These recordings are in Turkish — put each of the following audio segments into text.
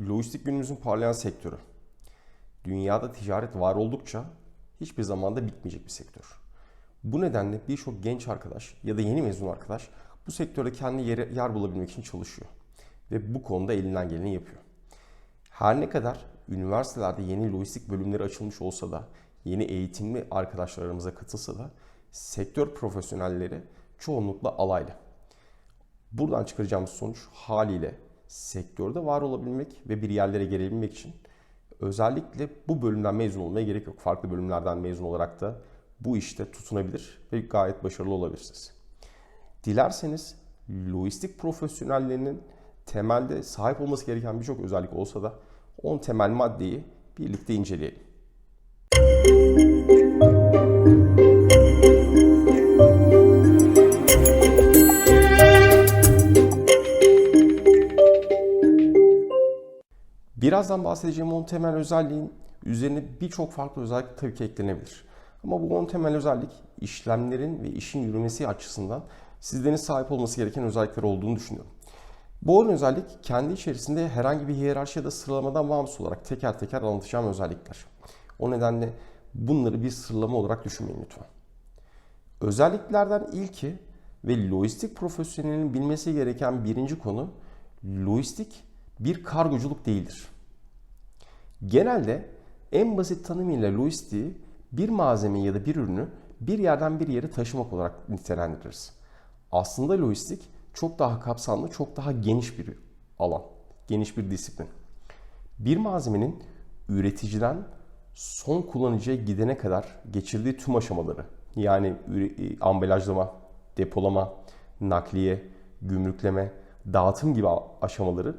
Lojistik günümüzün parlayan sektörü. Dünyada ticaret var oldukça hiçbir zamanda bitmeyecek bir sektör. Bu nedenle birçok genç arkadaş ya da yeni mezun arkadaş bu sektörde kendi yeri, yer bulabilmek için çalışıyor. Ve bu konuda elinden geleni yapıyor. Her ne kadar üniversitelerde yeni lojistik bölümleri açılmış olsa da, yeni eğitimli arkadaşlarımıza katılsa da sektör profesyonelleri çoğunlukla alaylı. Buradan çıkaracağımız sonuç haliyle sektörde var olabilmek ve bir yerlere gelebilmek için özellikle bu bölümden mezun olmaya gerek yok. Farklı bölümlerden mezun olarak da bu işte tutunabilir ve gayet başarılı olabilirsiniz. Dilerseniz lojistik profesyonellerinin temelde sahip olması gereken birçok özellik olsa da 10 temel maddeyi birlikte inceleyelim. Birazdan bahsedeceğim 10 temel özelliğin üzerine birçok farklı özellik tabii ki eklenebilir. Ama bu 10 temel özellik işlemlerin ve işin yürümesi açısından sizlerin sahip olması gereken özellikler olduğunu düşünüyorum. Bu 10 özellik kendi içerisinde herhangi bir hiyerarşi ya da sıralamadan bağımsız olarak teker teker anlatacağım özellikler. O nedenle bunları bir sıralama olarak düşünmeyin lütfen. Özelliklerden ilki ve lojistik profesyonelinin bilmesi gereken birinci konu lojistik bir kargoculuk değildir. Genelde en basit tanımıyla lojistiği bir malzeme ya da bir ürünü bir yerden bir yere taşımak olarak nitelendiririz. Aslında lojistik çok daha kapsamlı, çok daha geniş bir alan, geniş bir disiplin. Bir malzemenin üreticiden son kullanıcıya gidene kadar geçirdiği tüm aşamaları yani ambalajlama, depolama, nakliye, gümrükleme, dağıtım gibi aşamaların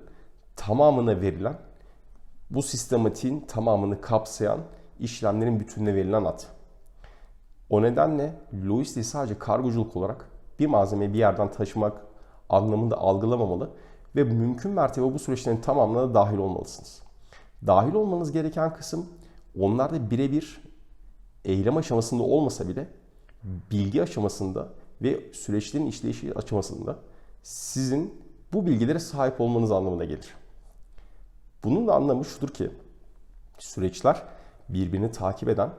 tamamına verilen bu sistematiğin tamamını kapsayan işlemlerin bütününe verilen ad. O nedenle lojistiği sadece kargoculuk olarak bir malzemeyi bir yerden taşımak anlamında algılamamalı ve mümkün mertebe bu süreçlerin tamamına da dahil olmalısınız. Dahil olmanız gereken kısım onlarda birebir eylem aşamasında olmasa bile bilgi aşamasında ve süreçlerin işleyişi aşamasında sizin bu bilgilere sahip olmanız anlamına gelir. Bunun da anlamı şudur ki süreçler birbirini takip eden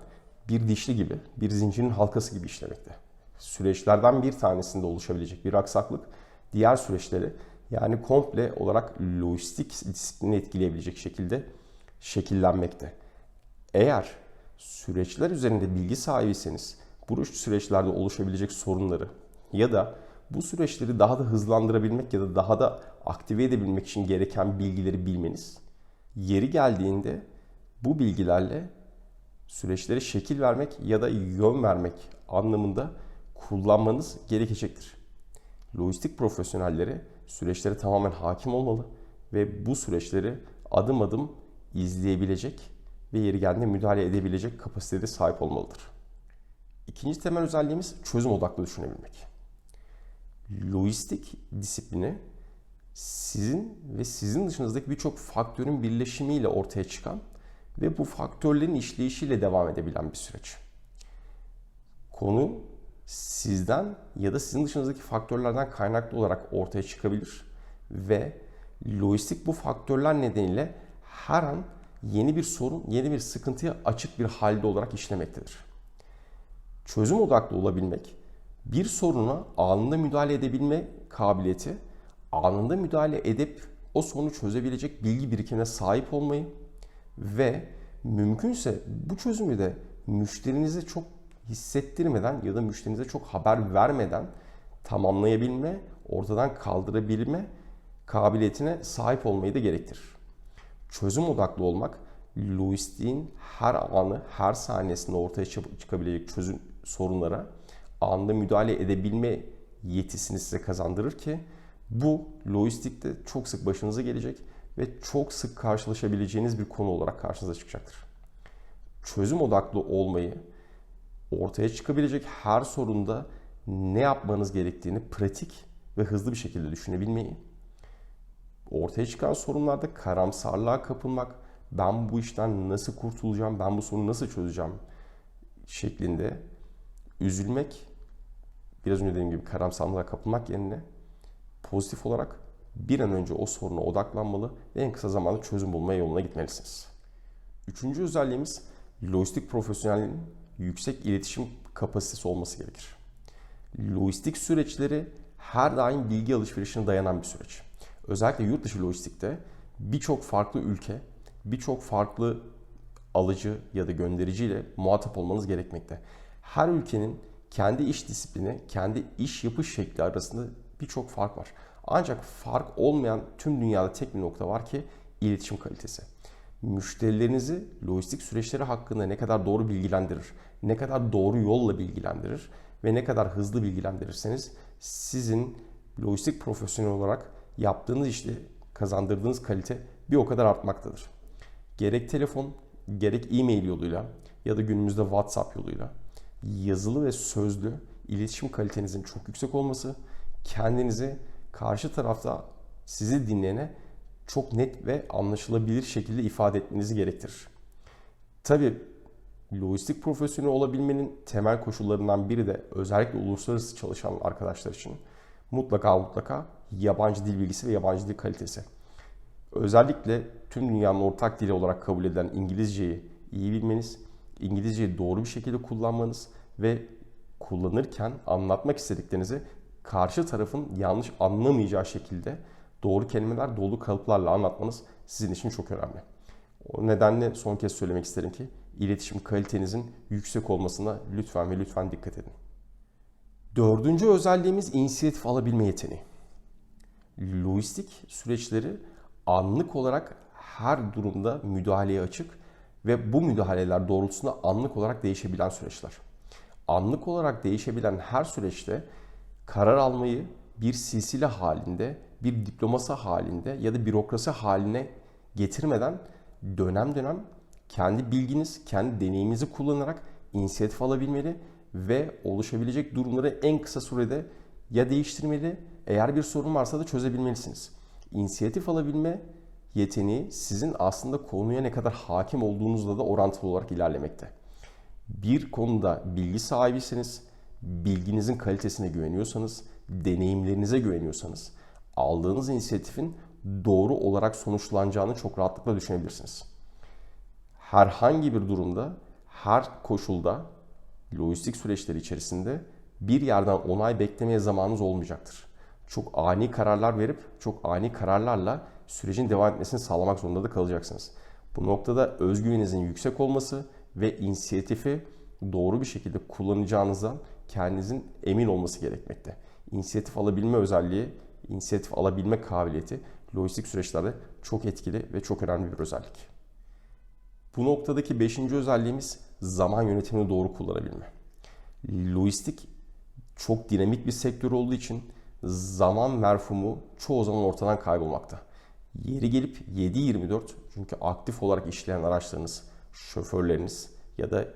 bir dişli gibi, bir zincirin halkası gibi işlemekte. Süreçlerden bir tanesinde oluşabilecek bir aksaklık diğer süreçleri yani komple olarak lojistik disiplini etkileyebilecek şekilde şekillenmekte. Eğer süreçler üzerinde bilgi sahibiyseniz bu süreçlerde oluşabilecek sorunları ya da bu süreçleri daha da hızlandırabilmek ya da daha da aktive edebilmek için gereken bilgileri bilmeniz yeri geldiğinde bu bilgilerle süreçlere şekil vermek ya da yön vermek anlamında kullanmanız gerekecektir. Lojistik profesyonelleri süreçlere tamamen hakim olmalı ve bu süreçleri adım adım izleyebilecek ve yeri geldiğinde müdahale edebilecek kapasitede sahip olmalıdır. İkinci temel özelliğimiz çözüm odaklı düşünebilmek. Lojistik disiplini sizin ve sizin dışınızdaki birçok faktörün birleşimiyle ortaya çıkan ve bu faktörlerin işleyişiyle devam edebilen bir süreç. Konu sizden ya da sizin dışınızdaki faktörlerden kaynaklı olarak ortaya çıkabilir ve lojistik bu faktörler nedeniyle her an yeni bir sorun, yeni bir sıkıntıya açık bir halde olarak işlemektedir. Çözüm odaklı olabilmek, bir soruna anında müdahale edebilme kabiliyeti, anında müdahale edip o sorunu çözebilecek bilgi birikimine sahip olmayı ve mümkünse bu çözümü de müşterinize çok hissettirmeden ya da müşterinize çok haber vermeden tamamlayabilme, ortadan kaldırabilme kabiliyetine sahip olmayı da gerektirir. Çözüm odaklı olmak, lojistiğin her anı, her saniyesinde ortaya çıkabilecek çözüm sorunlara anında müdahale edebilme yetisini size kazandırır ki bu lojistikte çok sık başınıza gelecek ve çok sık karşılaşabileceğiniz bir konu olarak karşınıza çıkacaktır. Çözüm odaklı olmayı, ortaya çıkabilecek her sorunda ne yapmanız gerektiğini pratik ve hızlı bir şekilde düşünebilmeyi, ortaya çıkan sorunlarda karamsarlığa kapılmak, ben bu işten nasıl kurtulacağım, ben bu sorunu nasıl çözeceğim şeklinde üzülmek, biraz önce dediğim gibi karamsarlığa kapılmak yerine pozitif olarak bir an önce o soruna odaklanmalı ve en kısa zamanda çözüm bulma yoluna gitmelisiniz. Üçüncü özelliğimiz lojistik profesyonelinin yüksek iletişim kapasitesi olması gerekir. Lojistik süreçleri her daim bilgi alışverişine dayanan bir süreç. Özellikle yurt dışı lojistikte birçok farklı ülke, birçok farklı alıcı ya da göndericiyle muhatap olmanız gerekmekte. Her ülkenin kendi iş disiplini, kendi iş yapış şekli arasında birçok fark var. Ancak fark olmayan tüm dünyada tek bir nokta var ki iletişim kalitesi. Müşterilerinizi lojistik süreçleri hakkında ne kadar doğru bilgilendirir, ne kadar doğru yolla bilgilendirir ve ne kadar hızlı bilgilendirirseniz sizin lojistik profesyonel olarak yaptığınız işte kazandırdığınız kalite bir o kadar artmaktadır. Gerek telefon, gerek e-mail yoluyla ya da günümüzde WhatsApp yoluyla yazılı ve sözlü iletişim kalitenizin çok yüksek olması kendinizi karşı tarafta sizi dinleyene çok net ve anlaşılabilir şekilde ifade etmenizi gerektirir. Tabi lojistik profesyonel olabilmenin temel koşullarından biri de özellikle uluslararası çalışan arkadaşlar için mutlaka mutlaka yabancı dil bilgisi ve yabancı dil kalitesi. Özellikle tüm dünyanın ortak dili olarak kabul edilen İngilizceyi iyi bilmeniz, İngilizceyi doğru bir şekilde kullanmanız ve kullanırken anlatmak istediklerinizi karşı tarafın yanlış anlamayacağı şekilde doğru kelimeler, dolu kalıplarla anlatmanız sizin için çok önemli. O nedenle son kez söylemek isterim ki iletişim kalitenizin yüksek olmasına lütfen ve lütfen dikkat edin. Dördüncü özelliğimiz inisiyatif alabilme yeteneği. Lojistik süreçleri anlık olarak her durumda müdahaleye açık ve bu müdahaleler doğrultusunda anlık olarak değişebilen süreçler. Anlık olarak değişebilen her süreçte karar almayı bir silsile halinde, bir diplomasi halinde ya da bürokrasi haline getirmeden dönem dönem kendi bilginiz, kendi deneyiminizi kullanarak inisiyatif alabilmeli ve oluşabilecek durumları en kısa sürede ya değiştirmeli, eğer bir sorun varsa da çözebilmelisiniz. İnisiyatif alabilme yeteneği sizin aslında konuya ne kadar hakim olduğunuzla da orantılı olarak ilerlemekte. Bir konuda bilgi sahibisiniz, bilginizin kalitesine güveniyorsanız, deneyimlerinize güveniyorsanız, aldığınız inisiyatifin doğru olarak sonuçlanacağını çok rahatlıkla düşünebilirsiniz. Herhangi bir durumda, her koşulda, lojistik süreçleri içerisinde bir yerden onay beklemeye zamanınız olmayacaktır. Çok ani kararlar verip çok ani kararlarla sürecin devam etmesini sağlamak zorunda da kalacaksınız. Bu noktada özgüveninizin yüksek olması ve inisiyatifi doğru bir şekilde kullanacağınızdan kendinizin emin olması gerekmekte. İnisiyatif alabilme özelliği, inisiyatif alabilme kabiliyeti lojistik süreçlerde çok etkili ve çok önemli bir özellik. Bu noktadaki beşinci özelliğimiz zaman yönetimini doğru kullanabilme. Lojistik çok dinamik bir sektör olduğu için zaman merfumu çoğu zaman ortadan kaybolmakta. Yeri gelip 7-24 çünkü aktif olarak işleyen araçlarınız, şoförleriniz ya da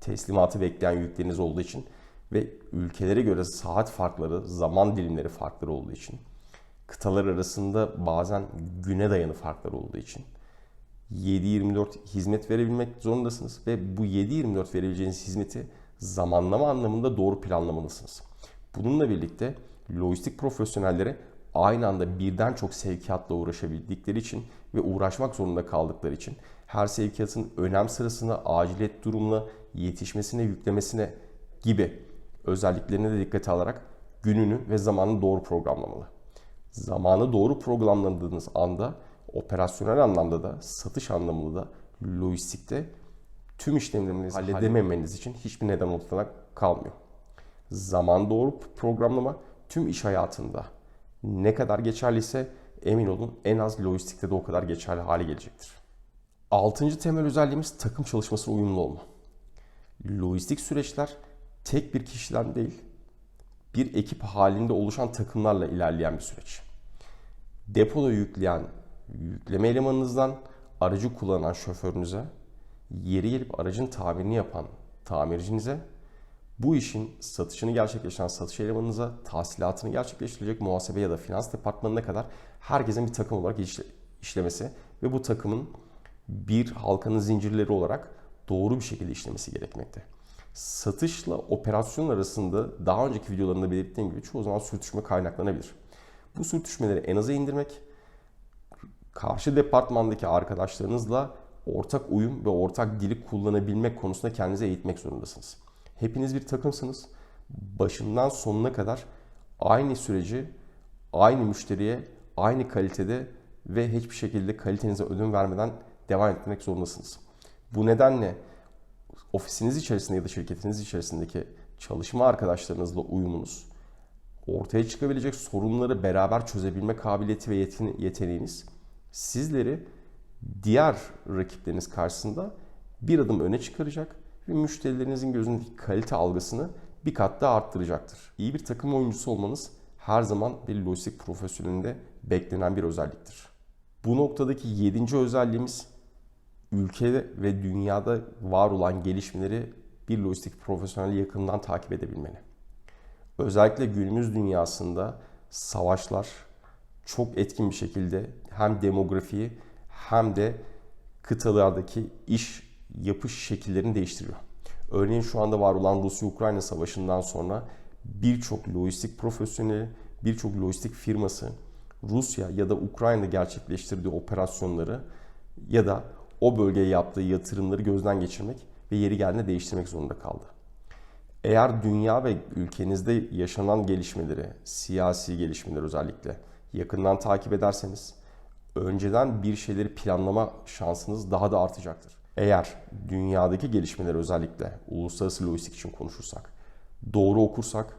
teslimatı bekleyen yükleriniz olduğu için ve ülkelere göre saat farkları, zaman dilimleri farkları olduğu için, kıtalar arasında bazen güne dayanı farkları olduğu için 7-24 hizmet verebilmek zorundasınız ve bu 7-24 verebileceğiniz hizmeti zamanlama anlamında doğru planlamalısınız. Bununla birlikte lojistik profesyonelleri aynı anda birden çok sevkiyatla uğraşabildikleri için ve uğraşmak zorunda kaldıkları için her sevkiyatın önem sırasına, aciliyet durumuna, yetişmesine, yüklemesine gibi özelliklerine de dikkate alarak gününü ve zamanını doğru programlamalı. Zamanı doğru programladığınız anda operasyonel anlamda da satış anlamında da lojistikte tüm işlemlerinizi halledememeniz için hiçbir neden ortadan kalmıyor. Zaman doğru programlama tüm iş hayatında ne kadar geçerliyse emin olun en az lojistikte de o kadar geçerli hale gelecektir. Altıncı temel özelliğimiz takım çalışmasına uyumlu olma. Lojistik süreçler tek bir kişiden değil, bir ekip halinde oluşan takımlarla ilerleyen bir süreç. Depoda yükleyen yükleme elemanınızdan aracı kullanan şoförünüze, yeri gelip aracın tamirini yapan tamircinize, bu işin satışını gerçekleştiren satış elemanınıza, tahsilatını gerçekleştirecek muhasebe ya da finans departmanına kadar herkesin bir takım olarak işlemesi ve bu takımın bir halkanın zincirleri olarak doğru bir şekilde işlemesi gerekmekte. Satışla operasyon arasında daha önceki videolarımda belirttiğim gibi çoğu zaman sürtüşme kaynaklanabilir. Bu sürtüşmeleri en aza indirmek, karşı departmandaki arkadaşlarınızla ortak uyum ve ortak dili kullanabilmek konusunda kendinizi eğitmek zorundasınız. Hepiniz bir takımsınız. Başından sonuna kadar aynı süreci aynı müşteriye aynı kalitede ve hiçbir şekilde kalitenize ödün vermeden devam etmek zorundasınız. Bu nedenle ofisiniz içerisinde ya da şirketiniz içerisindeki çalışma arkadaşlarınızla uyumunuz, ortaya çıkabilecek sorunları beraber çözebilme kabiliyeti ve yeteneğiniz sizleri diğer rakipleriniz karşısında bir adım öne çıkaracak ve müşterilerinizin gözündeki kalite algısını bir kat daha arttıracaktır. İyi bir takım oyuncusu olmanız her zaman bir lojistik profesyonelinde beklenen bir özelliktir. Bu noktadaki yedinci özelliğimiz ülkede ve dünyada var olan gelişmeleri bir lojistik profesyoneli yakından takip edebilmeli. Özellikle günümüz dünyasında savaşlar çok etkin bir şekilde hem demografiyi hem de kıtalardaki iş yapış şekillerini değiştiriyor. Örneğin şu anda var olan Rusya-Ukrayna savaşından sonra birçok lojistik profesyoneli, birçok lojistik firması Rusya ya da Ukrayna'da gerçekleştirdiği operasyonları ya da o bölgeye yaptığı yatırımları gözden geçirmek ve yeri geldiğinde değiştirmek zorunda kaldı. Eğer dünya ve ülkenizde yaşanan gelişmeleri, siyasi gelişmeleri özellikle yakından takip ederseniz önceden bir şeyleri planlama şansınız daha da artacaktır. Eğer dünyadaki gelişmeleri özellikle uluslararası lojistik için konuşursak, doğru okursak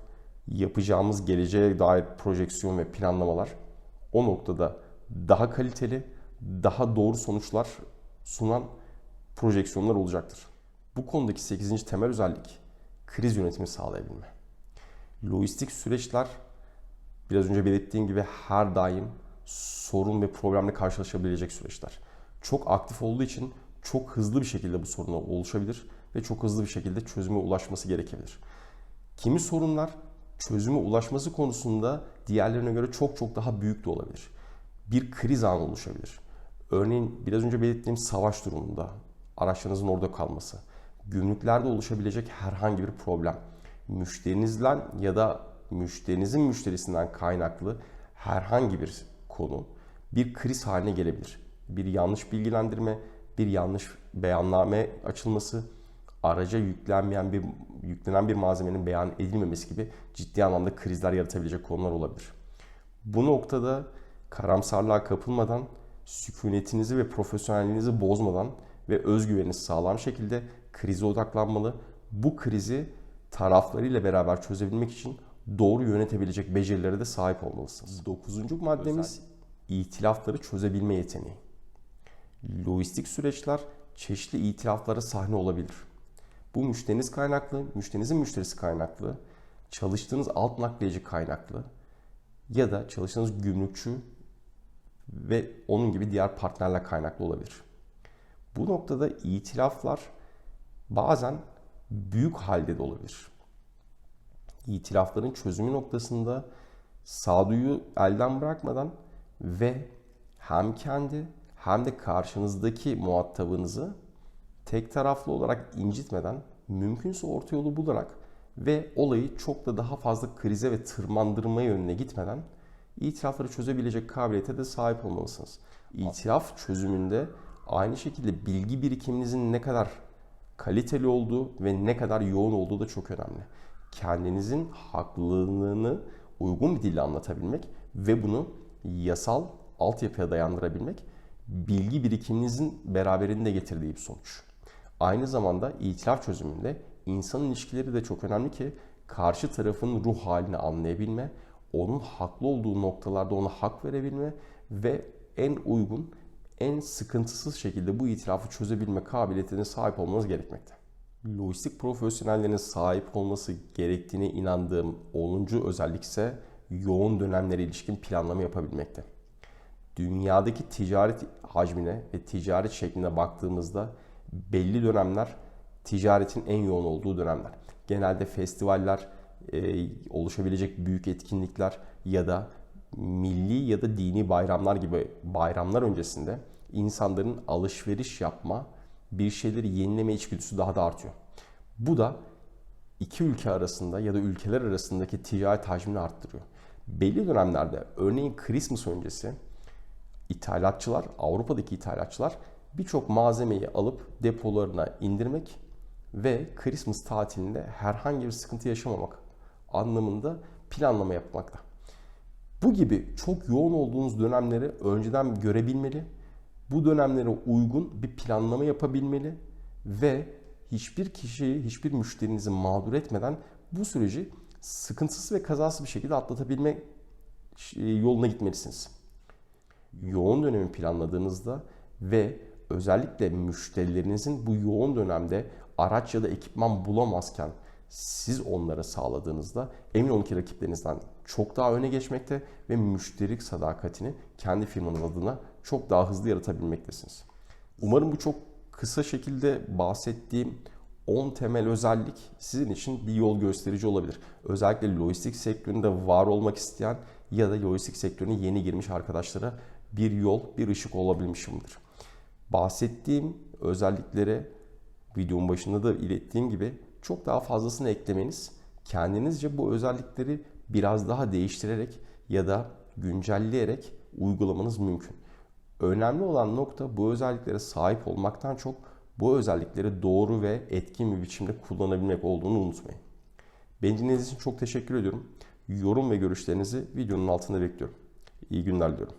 yapacağımız geleceğe dair projeksiyon ve planlamalar o noktada daha kaliteli, daha doğru sonuçlar sunan projeksiyonlar olacaktır. Bu konudaki 8. temel özellik kriz yönetimi sağlayabilme. Lojistik süreçler biraz önce belirttiğim gibi her daim sorun ve problemle karşılaşabilecek süreçler. Çok aktif olduğu için çok hızlı bir şekilde bu soruna oluşabilir ve çok hızlı bir şekilde çözüme ulaşması gerekebilir. Kimi sorunlar çözüme ulaşması konusunda diğerlerine göre çok çok daha büyük de olabilir. Bir kriz anı oluşabilir. Örneğin biraz önce belirttiğim savaş durumunda araçlarınızın orada kalması, gümrüklerde oluşabilecek herhangi bir problem, müşterinizden ya da müşterinizin müşterisinden kaynaklı herhangi bir konu bir kriz haline gelebilir. Bir yanlış bilgilendirme, bir yanlış beyanname açılması, araca yüklenmeyen bir yüklenen bir malzemenin beyan edilmemesi gibi ciddi anlamda krizler yaratabilecek konular olabilir. Bu noktada karamsarlığa kapılmadan, sükunetinizi ve profesyonelliğinizi bozmadan ve özgüveninizi sağlam şekilde krize odaklanmalı. Bu krizi taraflarıyla beraber çözebilmek için doğru yönetebilecek becerilere de sahip olmalısınız. Dokuzuncu maddemiz itilafları çözebilme yeteneği. Lojistik süreçler çeşitli itilaflara sahne olabilir. Bu müşteriniz kaynaklı, müşterinizin müşterisi kaynaklı, çalıştığınız alt nakliyeci kaynaklı ya da çalıştığınız gümrükçü ve onun gibi diğer partnerler kaynaklı olabilir. Bu noktada itilaflar bazen büyük halde de olabilir. İtilafların çözümü noktasında sağduyu elden bırakmadan ve hem kendi hem de karşınızdaki muhatabınızı tek taraflı olarak incitmeden mümkünse orta yolu bularak ve olayı çok da daha fazla krize ve tırmandırma yönüne gitmeden itirafları çözebilecek kabiliyete de sahip olmalısınız. İtiraf çözümünde aynı şekilde bilgi birikiminizin ne kadar kaliteli olduğu ve ne kadar yoğun olduğu da çok önemli. Kendinizin haklılığını uygun bir dille anlatabilmek ve bunu yasal altyapıya dayandırabilmek bilgi birikiminizin beraberinde getirdiği bir sonuç. Aynı zamanda itiraf çözümünde insan ilişkileri de çok önemli ki karşı tarafın ruh halini anlayabilme, onun haklı olduğu noktalarda ona hak verebilme ve en uygun, en sıkıntısız şekilde bu itirafı çözebilme kabiliyetine sahip olmanız gerekmekte. Lojistik profesyonellerin sahip olması gerektiğine inandığım 10. özellik ise yoğun dönemlere ilişkin planlama yapabilmekte. Dünyadaki ticaret hacmine ve ticaret şekline baktığımızda belli dönemler ticaretin en yoğun olduğu dönemler. Genelde festivaller, e, oluşabilecek büyük etkinlikler ya da milli ya da dini bayramlar gibi bayramlar öncesinde insanların alışveriş yapma, bir şeyleri yenileme içgüdüsü daha da artıyor. Bu da iki ülke arasında ya da ülkeler arasındaki ticaret hacmini arttırıyor. Belli dönemlerde örneğin Christmas öncesi ithalatçılar, Avrupa'daki ithalatçılar birçok malzemeyi alıp depolarına indirmek ve Christmas tatilinde herhangi bir sıkıntı yaşamamak anlamında planlama yapmakta. Bu gibi çok yoğun olduğunuz dönemleri önceden görebilmeli, bu dönemlere uygun bir planlama yapabilmeli ve hiçbir kişiyi, hiçbir müşterinizi mağdur etmeden bu süreci sıkıntısız ve kazasız bir şekilde atlatabilme yoluna gitmelisiniz. Yoğun dönemi planladığınızda ve özellikle müşterilerinizin bu yoğun dönemde araç ya da ekipman bulamazken siz onlara sağladığınızda emin olun ki rakiplerinizden çok daha öne geçmekte ve müşteri sadakatini kendi firmanın adına çok daha hızlı yaratabilmektesiniz. Umarım bu çok kısa şekilde bahsettiğim 10 temel özellik sizin için bir yol gösterici olabilir. Özellikle lojistik sektöründe var olmak isteyen ya da lojistik sektörüne yeni girmiş arkadaşlara bir yol, bir ışık olabilmişimdir. Bahsettiğim özelliklere videonun başında da ilettiğim gibi çok daha fazlasını eklemeniz kendinizce bu özellikleri biraz daha değiştirerek ya da güncelleyerek uygulamanız mümkün. Önemli olan nokta bu özelliklere sahip olmaktan çok bu özellikleri doğru ve etkin bir biçimde kullanabilmek olduğunu unutmayın. Beni dinlediğiniz için çok teşekkür ediyorum. Yorum ve görüşlerinizi videonun altında bekliyorum. İyi günler diliyorum.